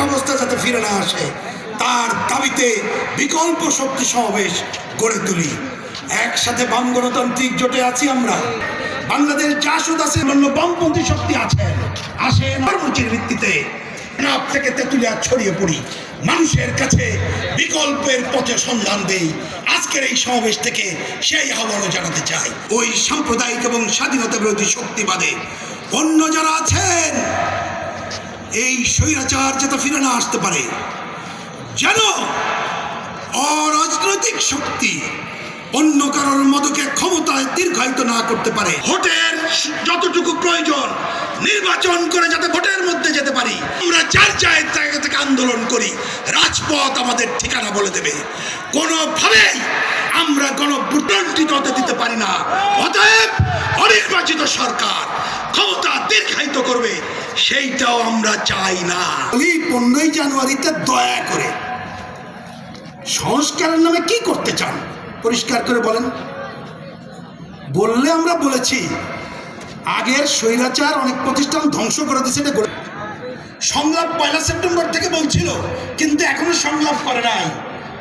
ব্যবস্থা যাতে ফিরে না আসে, তার দাবিতে বিকল্প শক্তি সমাবেশ গড়ে তুলি। একসাথে বাম গণতান্ত্রিক জোটে আছি আমরা। বাংলাদেশ জাসদ আছে অন্য বামপন্থী শক্তি আছে। আসেন কর্মসূচির ভিত্তিতে নাপ থেকে তেঁতুলিয়া ছড়িয়ে পড়ি। মানুষের কাছে বিকল্পের পথে সন্ধান দেই। আজকের এই সমাবেশ থেকে সেই আহ্বানও জানাতে চাই। ওই সাম্প্রদায়িক এবং স্বাধীনতা বিরোধী শক্তিবাদে অন্য যারা আছেন এই স্বৈরাচার যাতে ফিরে না আসতে পারে। যেন অরাজনৈতিক শক্তি অন্য কারোর মদকে ক্ষমতায় দীর্ঘায়িত না করতে পারে। ভোটের যতটুকু প্রয়োজন নির্বাচন করে যাতে ভোটের মধ্যে যেতে পারি। আমরা যার জায়গা থেকে আন্দোলন করি, রাজপথ আমাদের ঠিকানা বলে দেবে। কোনোভাবেই আমরা গণভোটান্টিত হতে দিতে পারি না। অতএব অনির্বাচিত সরকার ক্ষমতা দীর্ঘায়িত করবে, সেইটাও আমরা চাই না। এই পনেরোই জানুয়ারিতে দয়া করে সংস্কারের নামে কি করতে চান, পরিষ্কার করে বলেন। বললে আমরা বলেছি, আগের স্বৈরাচার অনেক প্রতিষ্ঠান ধ্বংস করে দিয়েছে, এটা সংলাপ পয়লা সেপ্টেম্বর থেকে বলছিল, কিন্তু এখনও সংলাপ করে নাই।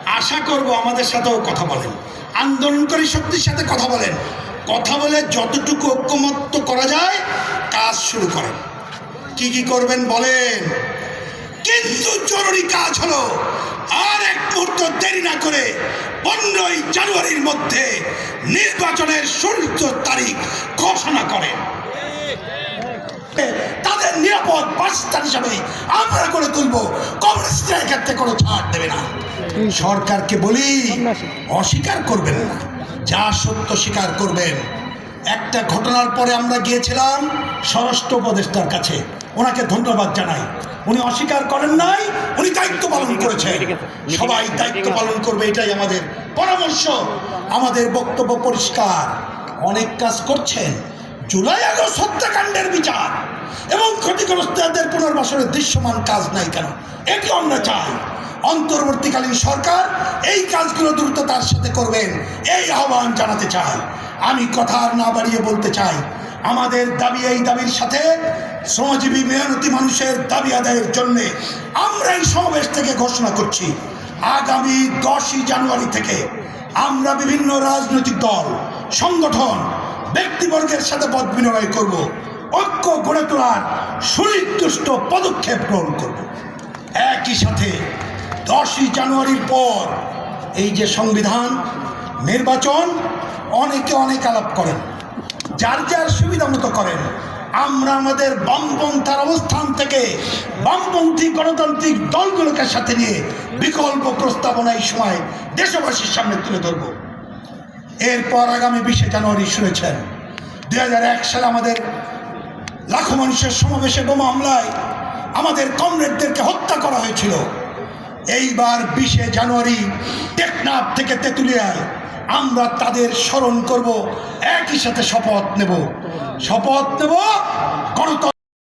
আশা করব আমাদের সাথেও কথা বলেন। আন্দোলনকারী শক্তির সাথে কথা বলেন। কথা বলে যতটুকু ঐক্যমত্য করা যায়, কাজ শুরু করেন। কি কি করবেন বলেন? কিন্তু জরুরি কাজ হলো আর এক মুহূর্ত দেরি না করে পনেরোই জানুয়ারির মধ্যে নির্বাচনের সূর্য তারিখ ঘোষণা করেন। নিরাপদ বাসস্থান হিসাবে আমরা করে তুলব। কমিউনিস্টরা এক্ষেত্রে কোনো ছাড় দেবে না। সরকারকে বলি, অস্বীকার করবেন না। যা সত্য স্বীকার করবেন। একটা ঘটনার পরে আমরা গিয়েছিলাম স্বরাষ্ট্র উপদেষ্টার কাছে। ওনাকে ধন্যবাদ জানাই। উনি অস্বীকার করেন নাই, উনি দায়িত্ব পালন করেছেন। সবাই দায়িত্ব পালন করবে, এটাই আমাদের পরামর্শ। আমাদের বক্তব্য পরিষ্কার। অনেক কাজ করছেন। জুলাই আগস্ট হত্যাকাণ্ডের বিচার। এবং ক্ষতিগ্রস্তদের পুনর্বাসনের দৃশ্যমান কাজ নাই কেন? এটি আমরা চাই। অন্তর্বর্তীকালীন সরকার এই কাজগুলো দ্রুততার সাথে করবেন, এই আহ্বান জানাতে চাই। আমি কথা আর না বাড়িয়ে বলতে চাই, আমাদের দাবি এই দাবির সাথে শ্রমজীবী মেহনতি মানুষের দাবি আদায়ের জন্যে আমরা এই সমাবেশ থেকে ঘোষণা করছি। আগামী দশই জানুয়ারি থেকে আমরা বিভিন্ন রাজনৈতিক দল, সংগঠন, ব্যক্তিবর্গের সাথে পদ বিনিময় করব। ঐক্য গড়ে তোলার সুনির্দিষ্ট পদক্ষেপ গ্রহণ করব। একই সাথে দশই জানুয়ারির পর এই যে সংবিধান, নির্বাচন, অনেকে অনেক আলাপ করেন। যার যার সুবিধা মতো করেন। আমরা আমাদের বামপন্থার অবস্থান থেকে বামপন্থী গণতান্ত্রিক দলগুলোকে সাথে নিয়ে বিকল্প প্রস্তাবনা এই সময় দেশবাসীর সামনে তুলে ধরবো। এরপর আগামী বিশে জানুয়ারি শুনেছেন। দু হাজার এক সালে আমাদের লাখো মানুষের সমাবেশে বোমা হামলায় আমাদের কমরেডদেরকে হত্যা করা হয়েছিল। এইবার বিশে জানুয়ারি টেকনাফ থেকে তেঁতুলিয়ায় আমরা তাদের স্মরণ করব, একই সাথে শপথ নেব। শপথ নেব গণতন্ত্র